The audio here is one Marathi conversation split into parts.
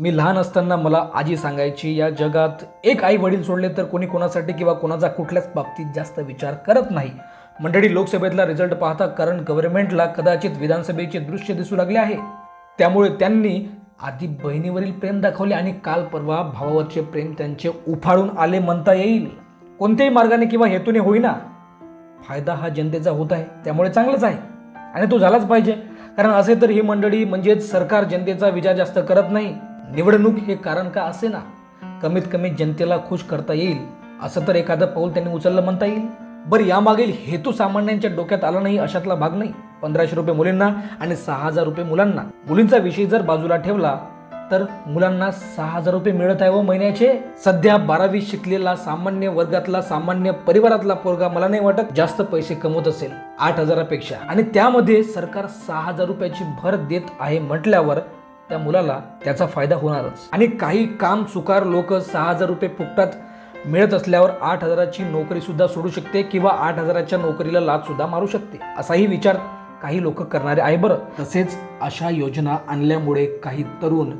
मी लहान असताना मला आजी सांगायची या जगात एक आई वडील सोडले तर कोणी कोणासाठी किंवा कोणाचा कुठल्याच बाबतीत जास्त विचार करत नाही. मंडळी लोकसभेतला रिझल्ट पाहता कारण गव्हर्नमेंटला कदाचित विधानसभेचे दृश्य दिसू लागले आहे. त्यामुळे त्यांनी आधी बहिणीवरील प्रेम दाखवले आणि काल परवा भावावरचे प्रेम त्यांचे उफाळून आले म्हणता येईल. कोणत्याही मार्गाने किंवा हेतूने होईना. फायदा हा जनतेचा होत आहे त्यामुळे चांगलंच आहे. आणि तो झालाच पाहिजे. कारण असे तर ही मंडळी म्हणजेच सरकार जनतेचा विचार जास्त करत नाही. निवडणूक हे कारण का असे ना? कमीत कमी जनतेला खुश करता येईल असं तर एखादं पाऊल त्यांनी उचललं म्हणता येईल. बरं यामागील हेतू सामान्यांच्या डोक्यात आला नाही अशातला भाग नाही. पंधराशे रुपये मुलींना आणि सहा हजार रुपये मुलांना. मुलींचा विषय जर बाजूला ठेवला तर मुलांना सहा हजार रुपये मिळत आहे व महिन्याचे. सध्या बारावी शिकलेला सामान्य वर्गातला सामान्य परिवारातला पोरगा मला नाही वाटत जास्त पैसे कमवत असेल आठ हजारापेक्षा. आणि त्यामध्ये सरकार सहा हजार रुपयाची भर देत आहे म्हटल्यावर त्या मुलाला त्याचा फायदा होणारच. आणि काही काम चुकार लोक सहा हजार रुपये फुकटात मिळत असल्यावर आठ हजाराची नोकरी सुद्धा सोडू शकते किंवा आठ हजाराच्या नोकरीला लाच सुद्धा मारू शकते. असाही विचार काही लोक करणारे आहे बरं. तसेच अशा योजना आणल्यामुळे काही तरुण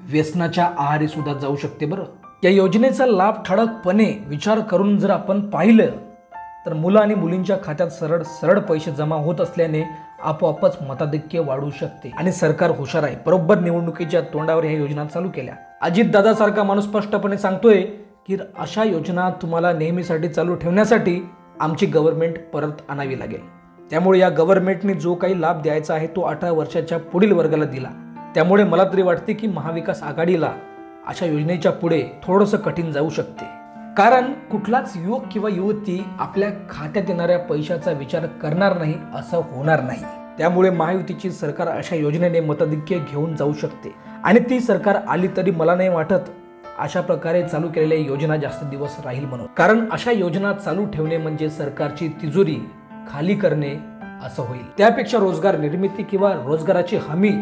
व्यसनाच्या आहारी सुद्धा जाऊ शकते बरं. या योजनेचा लाभ ठळकपणे विचार करून जर आपण पाहिलं तर मुलं आणि मुलींच्या खात्यात सरळ सरळ पैसे जमा होत असल्याने आपोआपच मताधिक्य वाढू शकते आणि सरकार हुशार आहे. बरोबर निवडणुकीच्या तोंडावर ह्या योजना चालू केल्या. अजित दादासारखा माणूस स्पष्टपणे सांगतोय की अशा योजना तुम्हाला नेहमीसाठी चालू ठेवण्यासाठी आमची गव्हर्नमेंट परत आणावी लागेल. त्यामुळे या गव्हर्नमेंटने जो काही लाभ द्यायचा आहे तो अठरा वर्षाच्या पुढील वर्गाला दिला. त्यामुळे मला तरी वाटते की महाविकास आघाडीला अशा योजनेच्या पुढे थोडंसं कठीण जाऊ शकते. कारण कुठलाच युवक किंवा युवती आपल्या खात्यात येणाऱ्या पैशाचा विचार करणार नाही असं होणार नाही. त्यामुळे महायुतीची सरकार अशा योजनेने मताधिक्य घेऊन जाऊ शकते. आणि ती सरकार आली तरी मला नाही वाटत अशा प्रकारे चालू केलेल्या योजना जास्त दिवस राहील म्हणून. कारण अशा योजना चालू ठेवणे म्हणजे सरकारची तिजोरी खाली करणे असं होईल. त्यापेक्षा रोजगार निर्मिती किंवा रोजगाराची हमी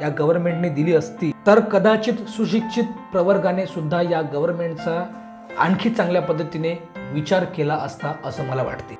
या गव्हर्नमेंटने दिली असती तर कदाचित सुशिक्षित प्रवर्गाने सुद्धा या गव्हर्नमेंटचा आणखी चांगल्या पद्धतीने विचार केला असता असं मला वाटते.